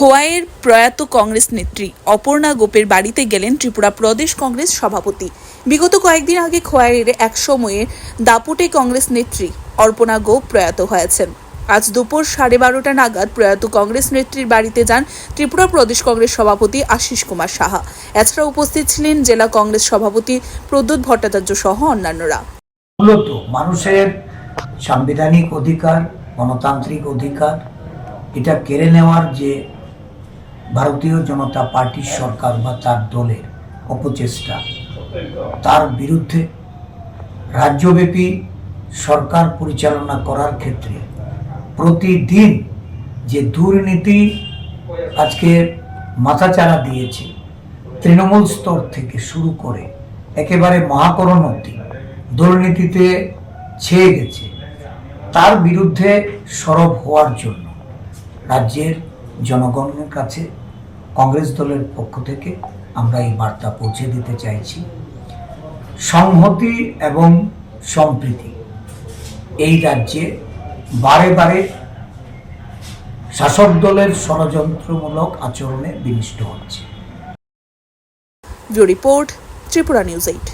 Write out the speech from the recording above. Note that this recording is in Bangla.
খোয়াইয়ের প্রয়াত কংগ্রেস নেত্রী অপর্ণা গোপের বাড়িতে গেলেন ত্রিপুরা প্রদেশ কংগ্রেস সভাপতি। বিগত কয়েকদিন আগে খোয়াইয়ের এক সময়ে দাপুটে কংগ্রেস নেত্রী অর্পণা গোপ প্রয়াত হয়েছেন। আজ দুপুর সাড়ে বারোটা নাগাদ প্রয়াত কংগ্রেস নেত্রীর বাড়িতে যান ত্রিপুরা প্রদেশ কংগ্রেস সভাপতি আশিস কুমার সাহা। এছাড়া উপস্থিত ছিলেন জেলা কংগ্রেস সভাপতি প্রদ্যুৎ ভট্টাচার্য সহ অন্যান্যরা। মূলত মানুষের সাংবিধানিক অধিকার, গণতান্ত্রিক অধিকার, এটা কেড়ে নেওয়ার যে ভারতীয় জনতা পার্টির সরকার বা তার দলের অপচেষ্টা। তার বিরুদ্ধে রাজ্যব্যাপী সরকার পরিচালনা করার ক্ষেত্রে প্রতিদিন যে দুর্নীতি আজকে মাথাচাড়া দিয়েছে, তৃণমূল স্তর থেকে শুরু করে একেবারে মহাকরণ অব্দি দুর্নীতিতে ছেয়ে গেছে। তার বিরুদ্ধে সরব হওয়ার জন্য রাজ্যের জনগণের কাছে কংগ্রেস দলের পক্ষ থেকে আমরা এই বার্তা পৌঁছে দিতে চাইছি। সংহতি এবং সম্প্রীতি। এই রাজ্যে বারে বারে শাসক দলের ষড়যন্ত্রমূলক আচরণে বিনিষ্ট হচ্ছে। Bureau report Tripura news eight.